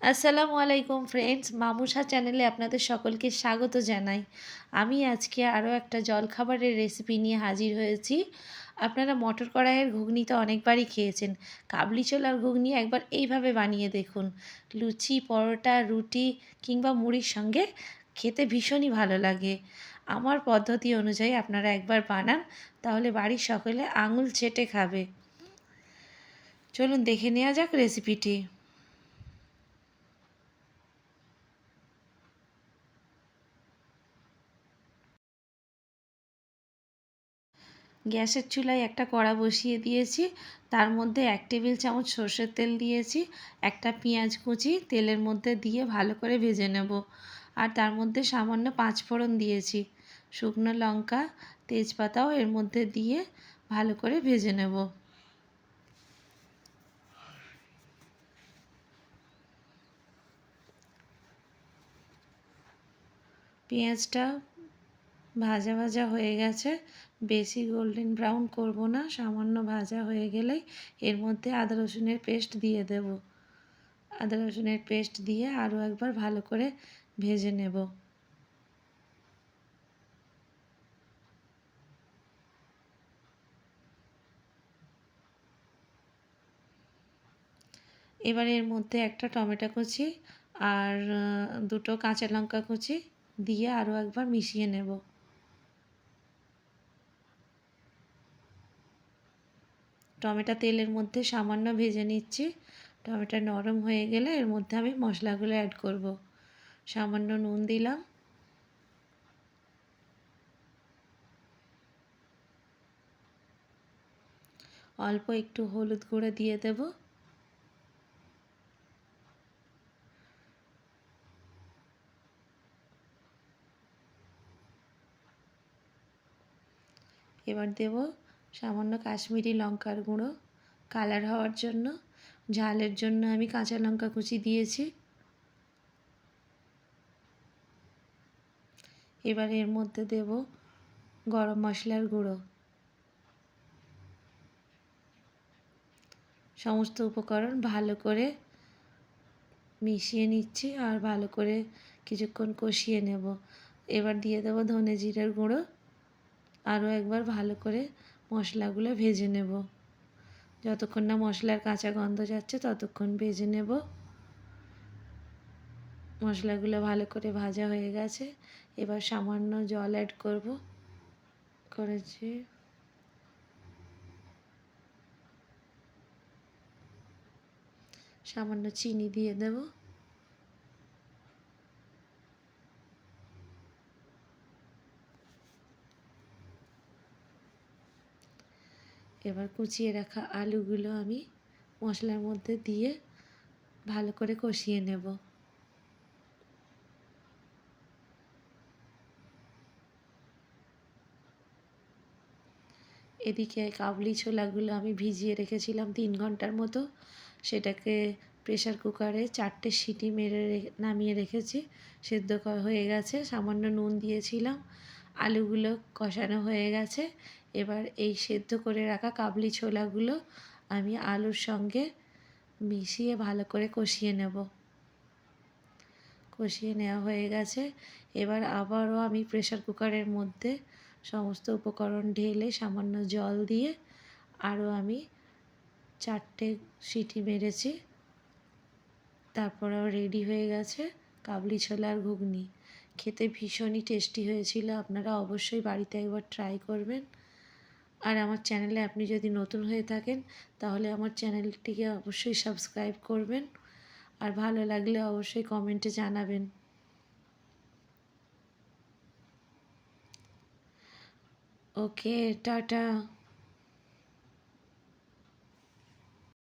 আসসালামু আলাইকুম ফ্রেন্ডস মামুসা চ্যানেলে আপনাদের সকলকে স্বাগত জানাই। আমি আজকে আরও একটা জলখাবারের রেসিপি নিয়ে হাজির হয়েছি। আপনারা মটর কড়াইয়ের ঘুগনি তো অনেকবারই খেয়েছেন। কাবলি ছোলার ঘুগনি একবার এইভাবে বানিয়ে দেখুন। লুচি, পরোটা, রুটি কিংবা মুড়ির সঙ্গে খেতে ভীষণই ভালো লাগে। আমার পদ্ধতি অনুযায়ী আপনারা একবার বানান, তাহলে বাড়ির সকলে আঙুল চেটে খাবে। চলুন দেখে নেওয়া যাক রেসিপিটি গ্যাসের চুলায় একটা কড়া বসিয়ে দিয়েছি। তার মধ্যে এক টেবিল চামচ সর্ষের তেল দিয়েছি, একটা পেঁয়াজ কুচি, তেলের মধ্যে দিয়ে ভালো করে ভেজে নেব। আর তার মধ্যে সামান্য পাঁচ ফোড়ন দিয়েছি, শুকনো লঙ্কা, তেজপাতাও এর মধ্যে দিয়ে ভালো করে ভেজে নেব। পেঁয়াজটা ভাজা ভাজা হয়ে গেছে। বেশি গোল্ডেন ব্রাউন করব না, সামান্য ভাজা হয়ে গেলেই এর মধ্যে আদা রসুনের পেস্ট দিয়ে দেব। আদা রসুনের পেস্ট দিয়ে আরও একবার ভালো করে ভেজে নেব। এবার এর মধ্যে একটা টমেটো কুচি আর দুটো কাঁচা লঙ্কা কুচি দিয়ে আরও একবার মিশিয়ে নেব। টমেটো তেলের মধ্যে সামান্য ভেজে নিচ্ছি। টমেটো নরম হয়ে গেলে এর মধ্যে আমি মশলাগুলো অ্যাড করব। সামান্য নুন দিলাম। অল্প একটু হলুদ গুঁড়ো দিয়ে দেব। এবার দেব সামান্য কাশ্মীরি লঙ্কার গুঁড়ো, কালার হওয়ার জন্য, ঝালের জন্য আমি কাঁচা লঙ্কা কুচি দিয়েছি। এবার এর মধ্যে দেব গরম মশলার গুঁড়ো। সমস্ত উপকরণ ভালো করে মিশিয়ে নিচ্ছি আর ভালো করে কিছুক্ষণ কষিয়ে নেব। এবার দিয়ে দেবো ধনে জিরের গুঁড়ো। আরও একবার ভালো করে মশলাগুলো ভেজে নেব। যতক্ষণ না মশলার কাঁচা গন্ধ যাচ্ছে, ততক্ষণ ভেজে নেব। মশলাগুলো ভালো করে ভাজা হয়ে গেছে। এবার সামান্য জল অ্যাড করব। করেছি। সামান্য চিনি দিয়ে দেবো। এবার কুচিয়ে রাখা আলুগুলো আমি মশলার মধ্যে দিয়ে ভালো করে কষিয়ে নেব। এদিকে কাবলি ছোলাগুলো আমি ভিজিয়ে রেখেছিলাম তিন ঘণ্টার মতো। সেটাকে প্রেশার কুকারে চারটে সিটি মেরে নামিয়ে রেখেছি। সেদ্ধ হয়ে গেছে। সামান্য নুন দিয়েছিলাম। আলুগুলো কষানো হয়ে গেছে। এবার এই সেদ্ধ করে রাখা কাবলি ছোলাগুলো আমি আলুর সঙ্গে মিশিয়ে ভালো করে কষিয়ে নেব। কষিয়ে নেওয়া হয়ে গেছে। এবার আবারও আমি প্রেশার কুকারের মধ্যে সমস্ত উপকরণ ঢেলে সামান্য জল দিয়ে আরও আমি চারটে সিটি মেরেছি। তারপর রেডি হয়ে গেছে কাবলি ছোলার ঘুগনি। খেতে ভীষণই টেস্টি হয়েছিল। আপনারা অবশ্যই বাড়িতে একবার ট্রাই করবেন। আর আমার চ্যানেলে আপনি যদি নতুন হয়ে থাকেন, তাহলে আমার চ্যানেলটিকে অবশ্যই সাবস্ক্রাইব করবেন। আর ভালো লাগলে অবশ্যই কমেন্টে জানাবেন। Okay tata.